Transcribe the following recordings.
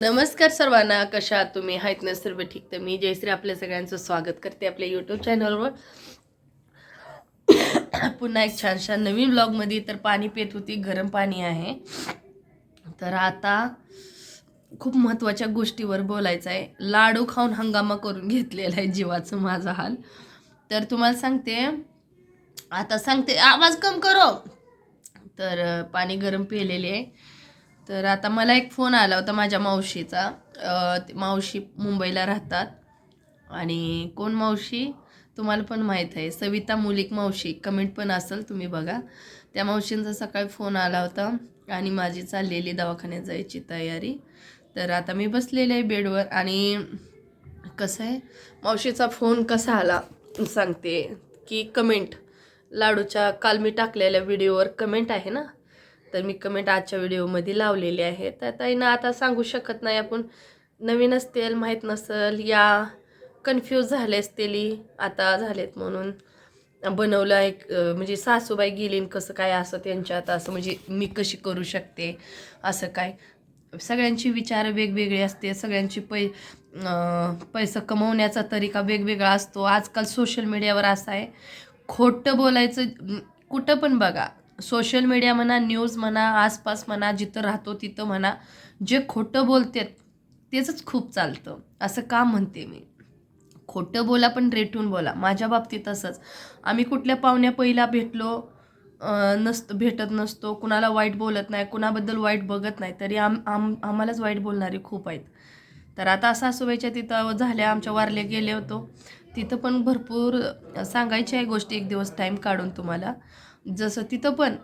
नमस्कार सर्वांना कशा आहात तुम्ही? आहेत ना सर्व ठीक तर मी जयश्री आपल्या सगळ्यांचं स्वागत करते आपल्या यूट्यूब चॅनलवर पुन्हा एक छान छान नवीन ब्लॉगमध्ये तर पाणी पित होती गरम पाणी आहे. तर आता खूप महत्त्वाच्या गोष्टीवर बोलायचं आहे. लाडू खाऊन हंगामा करून घेतलेला आहे जीवाचं माझा हाल. तर तुम्हाला सांगते आता सांगते आवाज कम करो. तर पाणी गरम पिलेले आहे. तर आता मला एक फोन आला होता माझ्या मावशीचा. ते मावशी मुंबईला राहतात. आणि कोण मावशी? तुम्हाला पण माहीत आहे. सविता मुलिक मावशी. कमेंट पण असेल तुम्ही बघा. त्या मावशींचा सकाळी फोन आला होता आणि माझी चाललेली दवाखान्यात जायची तयारी. तर आता मी बसलेले आहे बेडवर आणि कसं आहे? मावशीचा फोन कसा आला सांगते की कमेंट. लाडूच्या काल मी टाकलेल्या व्हिडिओवर कमेंट आहे ना? तर मी कमेंट आजच्या व्हिडिओमध्ये लावलेली आहे. तर ताईनं आता सांगू शकत नाही आपण नवीन असतील माहीत नसेल या कन्फ्यूज झाले असतील आता झालेत म्हणून. बनवलं आहे म्हणजे सासूबाई गेलीन कसं काय असं त्यांच्यात असं म्हणजे मी कशी करू शकते असं काय. सगळ्यांची विचार वेगवेगळे असते सगळ्यांची पै पैसा कमवण्याचा तरीका वेगवेगळा असतो. आजकाल सोशल मीडियावर असं आहे खोटं बोलायचं कुठं पण बघा सोशल मीडिया म्हणा न्यूज म्हणा आसपास म्हणा जिथं राहतो तिथं म्हणा जे खोटं बोलतात तेच खूप चालतं. असं का म्हणते मी? खोटं बोला पण रेटून बोला. माझ्या बाबतीत तसंच. आम्ही कुठल्या पाहुण्या पहिला भेटलो अं, नसतो भेटत नसतो. कुणाला वाईट बोलत नाही कुणाबद्दल वाईट बघत नाही तरी आम आम आम्हालाच वाईट बोलणारे खूप आहेत. तर आता सासूबाईच्या तिथं झाल्या आमच्या वारले गेले होतो. तिथं पण भरपूर सांगायच्या आहे गोष्टी एक दिवस टाईम काढून तुम्हाला. जसं तिथं पण.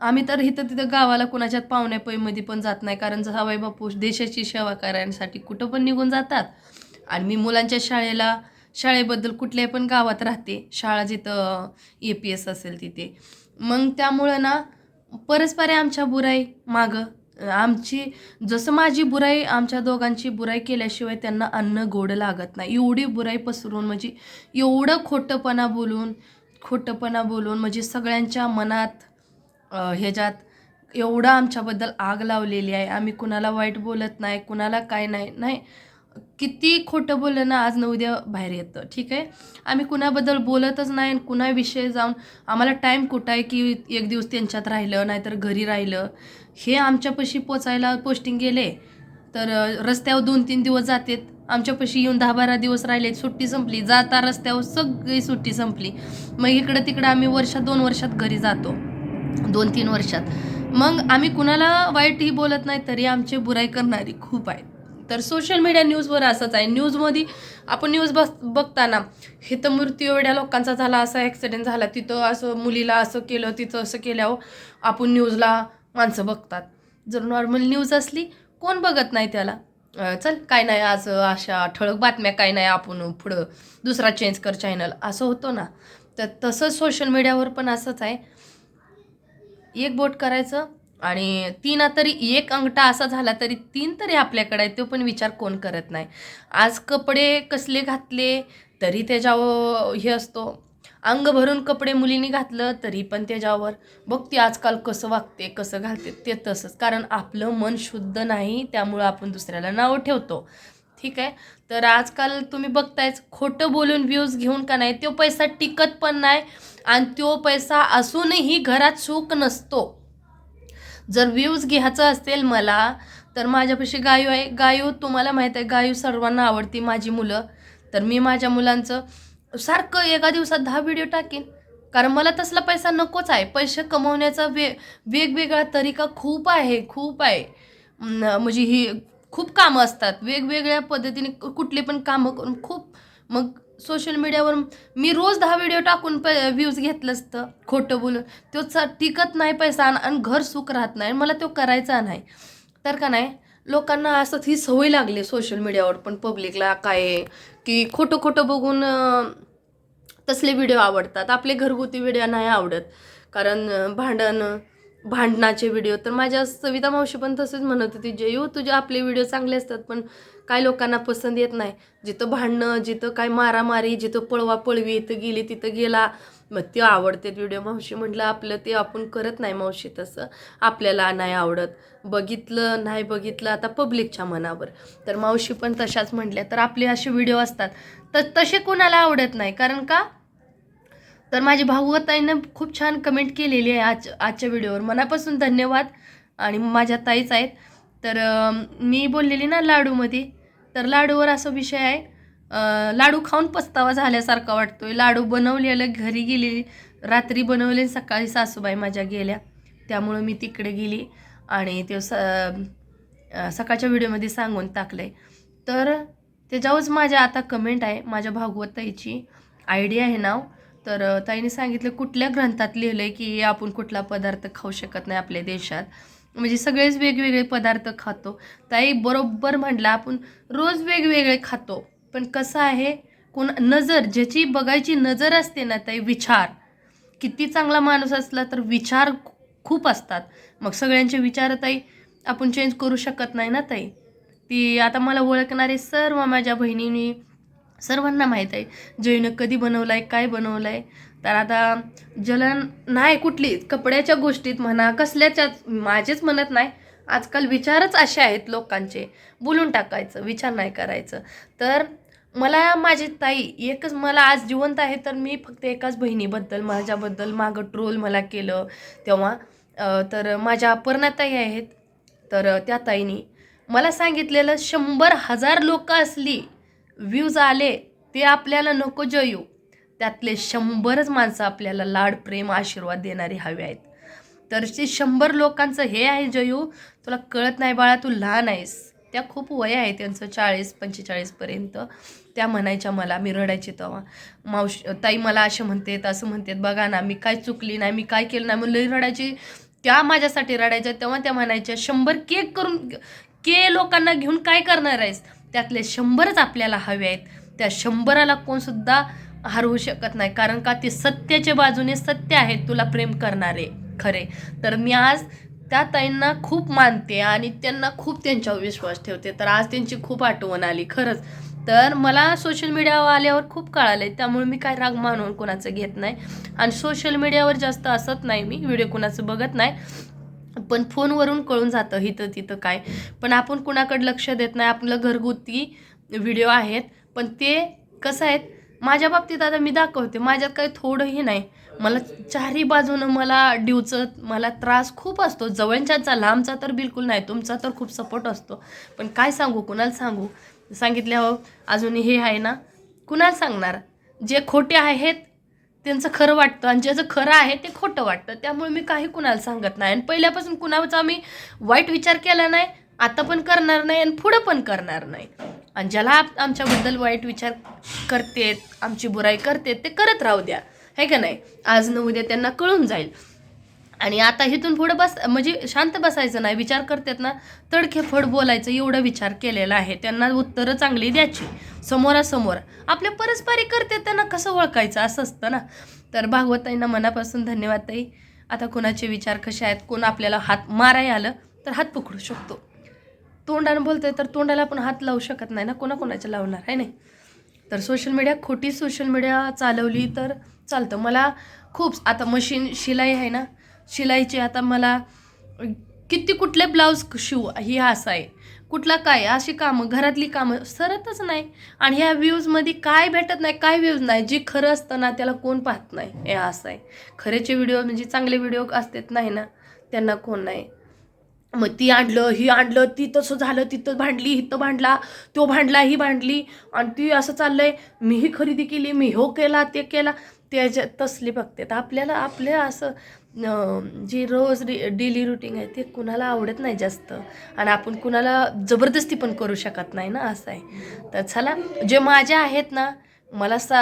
आम्ही तर इथं तिथं गावाला कुणाच्यात पाहुण्या पैमध्ये पण जात नाही. कारण जावाई बापू देशाची सेवा करण्यासाठी कुठं पण निघून जातात. आणि मी मुलांच्या शाळेला शाळेबद्दल कुठल्याही पण गावात राहते. शाळा जिथं ए पी एस असेल तिथे. मग त्यामुळं ना परस्पर आहे आमच्या बुराई मागं आमची जसं माझी बुराई आमच्या दोघांची बुराई केल्याशिवाय त्यांना अन्न गोड लागत नाही. एवढी बुराई पसरून म्हणजे एवढं खोटंपणा बोलून खोटंपणा बोलून म्हणजे सगळ्यांच्या मनात ह्याच्यात एवढं आमच्याबद्दल आग लावलेली आहे. आम्ही कुणाला वाईट बोलत नाही कुणाला काय नाही नाही. किती खोटं बोललं ना आज न उद्या बाहेर येतं ठीक आहे? आम्ही कुणाबद्दल बोलतच नाही आणि कुणाविषयी जाऊन आम्हाला टाईम कुठं आहे की एक दिवस त्यांच्यात राहिलं नाहीतर घरी राहिलं? हे आमच्यापाशी पोचायला पोस्टिंग गेले तर रस्त्यावर दोन तीन दिवस जातात. आमच्यापाशी येऊन दहा बारा दिवस राहिले सुट्टी संपली. जाता रस्त्यावर सगळी सुट्टी संपली. मग इकडं तिकडं आम्ही वर्षात दोन वर्षात घरी जातो. दोन तीन वर्षात. मग आम्ही कुणाला वाईटही बोलत नाही तरी आमचे बुराई करणारी खूप आहेत. तर सोशल मीडिया न्यूजवर असंच आहे. न्यूजमध्ये आपण न्यूज बस बघताना हे तर मृत्यू एवढ्या लोकांचा झाला असा ॲक्सिडेंट झाला तिथं असं मुलीला असं केलं तिथं असं केल्यावर आपण न्यूजला माणसं बघतात. जर नॉर्मल न्यूज असली कोण बघत नाही त्याला? चल काय नाही आज अशा ठळक बातम्या काय नाही आपण पुढं दुसरा चेंज कर चॅनल असं होतं ना. तर तसंच सोशल मीडियावर पण असंच आहे. एक बोट करायचं आणि तीन तरी एक अंगठा असा झाला तरी तीन तरी आपल्याकडे आहे तो पण विचार कोण करत नाही. आज कपडे कसले घातले तरी त्याच्यावर हे असतो. अंग भरून कपडे मुलींनी घातलं तरी पण त्याच्यावर. बघ ती आजकाल कसं वागते कसं घालते ते तसंच. कारण आपलं मन शुद्ध नाही त्यामुळं आपण दुसऱ्याला नावं ठेवतो. ठीक आहे? तर आजकाल तुम्ही बघतायच खोटं बोलून व्ह्यूज घेऊन का नाही तो पैसा टिकत पण नाही आणि तो पैसा असूनही घरात सुख नसतो. जर व्ह्यूज घ्यायचं असेल मला तर माझ्यापाशी गायू आहे. गायू तुम्हाला माहीत आहे गायू सर्वांना आवडती माझी मुलं. तर मी माझ्या मुलांचं सारखं एका दिवसात दहा व्हिडिओ टाकेन. कारण मला तसला पैसा नकोच आहे. पैसे कमवण्याचा वे वेगवेगळा तरीका खूप आहे खूप आहे. म्हणजे ही खूप कामं असतात. वेगवेगळ्या पद्धतीने कुठले पण कामं करून खूप मग सोशल मीडियावर मी रोज दहा व्हिडिओ टाकून प व्ह्यूज घेतलं असतं. खोटं बोलून. तो चा टिकत नाही पैसा आणि घर सुख राहत नाही. मला तो करायचा नाही. तर का नाही लोकांना असं ही सवय लागली सोशल मीडियावर पण पब्लिकला काय की खोटं खोटं बघून तसले व्हिडिओ आवडतात. आपले घरगुती व्हिडिओ नाही आवडत. कारण भांडण भांडणाचे व्हिडिओ. तर माझ्या सविता मावशी पण तसेच म्हणत होती जयू तुझे आपले व्हिडिओ चांगले असतात पण काय लोकांना पसंत येत नाही. जिथं भांडणं जिथं काय मारामारी जिथं पळवा पळवी इथं गेली तिथं गेला मग ते आवडते. व्हिडिओ मावशी म्हटलं आपलं ते आपण करत नाही मावशी तसं. आपल्याला नाही आवडत. बघितलं नाही बघितलं आता पब्लिकच्या मनावर. तर मावशी पण तशाच म्हटल्या. तर आपले असे व्हिडिओ असतात. तर तसे कोणाला आवडत नाही. कारण का? तर माझी भाऊताईनं खूप छान कमेंट केलेली आहे आज आजच्या व्हिडिओवर. मनापासून धन्यवाद. आणि माझ्या ताईच आहेत. तर मी बोललेली ना लाडूमध्ये. तर लाडूवर असा विषय आहे. लाडू खाऊन पस्तावा झाल्यासारखा वाटतोय. लाडू बनवलेलं घरी गेली रात्री बनवले सकाळी सासूबाई माझ्या गेल्या. त्यामुळं मी तिकडे गेली आणि ते स सकाळच्या व्हिडिओमध्ये सांगून टाकलं आहे तर त्याच्यावरच माझ्या आता कमेंट आहे माझ्या भागवताईची आयडिया आहे नाव. तर ताईने सांगितलं कुठल्या ग्रंथात लिहिलं आहे की आपण कुठला पदार्थ खाऊ शकत नाही आपल्या देशात? म्हणजे सगळेच वेगवेगळे पदार्थ खातो. ताई बरोबर म्हटलं आपण रोज वेगवेगळे खातो. पण कसं आहे कोण नजर ज्याची बघायची नजर असते ना ताई विचार. किती चांगला माणूस असला तर विचार खूप असतात. मग सगळ्यांचे विचार ताई आपण चेंज करू शकत नाही ना ताई? ती आता मला ओळखणारे सर्व माझ्या बहिणींनी सर्वांना माहीत आहे जैनं कधी बनवलं आहे काय बनवलं आहे तर आता जलन नाही कुठली कपड्याच्या गोष्टीत म्हणा कसल्याच्याच माझेच म्हणत नाही. आजकाल विचारच असे आहेत लोकांचे. बोलून टाकायचं विचार नाही करायचं. तर मला माझी ताई एकच मला आज जिवंत आहे तर मी फक्त एकाच बहिणीबद्दल माझ्याबद्दल मागं ट्रोल मला केलं तेव्हा. तर माझ्या अपर्णाताई आहेत तर त्या ताईनी मला सांगितलेलं शंभर हजार लोक असली व्ह्यूज आले ते आपल्याला नको जयू. त्यातले शंभरच माणसं आपल्याला लाड प्रेम आशीर्वाद देणारी हवे आहेत. तर ते शंभर लोकांचं हे आहे जयू. तुला कळत नाही बाळा तू लहान आहेस. त्या खूप वय आहे त्यांचं चाळीस पंचेचाळीसपर्यंत त्या म्हणायच्या मला मी रडायचे तेव्हा. मावशी ताई मला असे म्हणतात असं म्हणतात बघा ना मी काय चुकली नाही मी काय केलं नाही. मग लई रडायची. त्या माझ्यासाठी रडायच्या तेव्हा त्या म्हणायच्या शंभर केक करून के लोकांना घेऊन काय करणार आहेस? त्यातले शंभरच आपल्याला हवे आहेत. त्या शंभराला कोणसुद्धा हरवू शकत नाही. कारण का ते सत्याच्या बाजूने सत्य आहेत तुला प्रेम करणारे खरे. तर मी आज त्या ताईंना खूप मानते आणि त्यांना खूप त्यांच्यावर विश्वास ठेवते. तर आज त्यांची खूप आठवण आली खरंच. तर मला सोशल मीडियावर आल्यावर खूप कळालं आहे त्यामुळे मी काय राग मानून कोणाचं घेत नाही. आणि सोशल मीडियावर जास्त असत नाही मी व्हिडिओ कोणाचं बघत नाही. पण फोनवरून कळून जातं इथं तिथं काय. पण आपण कुणाकडे लक्ष देत नाही आपलं घरगुती व्हिडिओ आहेत. पण ते कसं आहेत माझ्या बाबतीत आता मी दाखवते माझ्यात काही थोडंही नाही. मला चारही बाजूनं मला ड्यूचं मला त्रास खूप असतो. जवळच्याचा लांबचा तर बिलकुल नाही तुमचा तर खूप सपोर्ट असतो. पण काय सांगू कुणाला सांगू? सांगितल्यावर हो, अजून हे आहे ना कुणाला सांगणार? जे खोटे आहेत त्यांचं खरं वाटतं आणि ज्याचं खरं आहे ते खोटं वाटतं. त्यामुळे मी काही कुणाला सांगत नाही. आणि पहिल्यापासून कुणाचा मी वाईट विचार केला नाही आता पण करणार नाही आणि पुढं पण करणार नाही. आणि ज्याला आमच्याबद्दल वाईट विचार करतेत आमची बुराई करतेत ते करत राहू द्या. हे का नाही? आज न उद्या त्यांना कळून जाईल. आणि आता इथून पुढं बस म्हणजे शांत बसायचं नाही. विचार करतात ना तडखेफड बोलायचं एवढा विचार केलेला आहे. त्यांना उत्तरं चांगली द्यायची. समोरासमोर. आपल्या परस्परिक करते त्यांना कसं ओळखायचं? असं असतं ना. तर भागवताईंना मनापासून धन्यवाद ताई. आता कोणाचे विचार कसे आहेत कोण आपल्याला हात माराय आलं तर हात पकडू शकतो. तोंडानं बोलतोय तर तोंडाला आपण हात लावू शकत नाही ना कोणाकोणाच्या लावणार आहे नाही? तर सोशल मीडिया खोटी सोशल मीडिया चालवली तर चालतं. मला खूप आता मशीन शिलाई आहे ना शिलाईची आता मला किती कुठले ब्लाऊज शिव ही असं आहे. कुठला काय अशी कामं घरातली कामं सरतच नाही. आणि ह्या व्ह्यूजमध्ये काय भेटत नाही काय व्ह्यूज नाही जे खरं असतं ना त्याला कोण पाहत नाही हे असं आहे. खरेचे व्हिडिओ म्हणजे चांगले व्हिडिओ असतात नाही ना त्यांना कोण नाही. मग ती आणलं ही आणलं ती तसं झालं तिथं भांडली इथं भांडला तो भांडला ही भांडली. आणि ती असं चाललंय मी ही खरेदी केली मी हो केला ते केला. त्याच्या तसली बघते. तर आपल्याला आपल्या असं जी रोज डेली रुटीन आहे ते कुणाला आवडत नाही जास्त. आणि आपण कुणाला जबरदस्ती पण करू शकत नाही ना असं आहे. तर चला जे माझे आहेत ना मला सा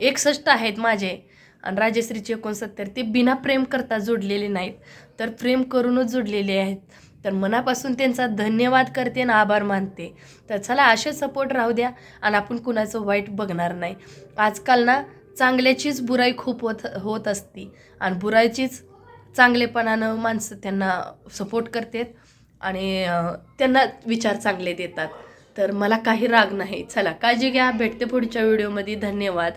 एकसष्ट आहेत माझे. आणि राजश्रीचे एकोणसत्तर ते बिना प्रेम करता जोडलेले नाहीत. तर प्रेम करूनच जोडलेले आहेत. तर मनापासून त्यांचा धन्यवाद करते आणि आभार मानते. तर चला असे सपोर्ट राहू द्या आणि आपण कुणाचं वाईट बघणार नाही. आजकाल ना चांगल्याचीच बुराई खूप होत होत असती. आणि बुराईचीच चांगलेपणानं माणसं त्यांना सपोर्ट करतात आणि त्यांना विचार चांगले देतात. तर मला काही राग नाही. चला काळजी घ्या. भेटते पुढच्या व्हिडिओमध्ये धन्यवाद.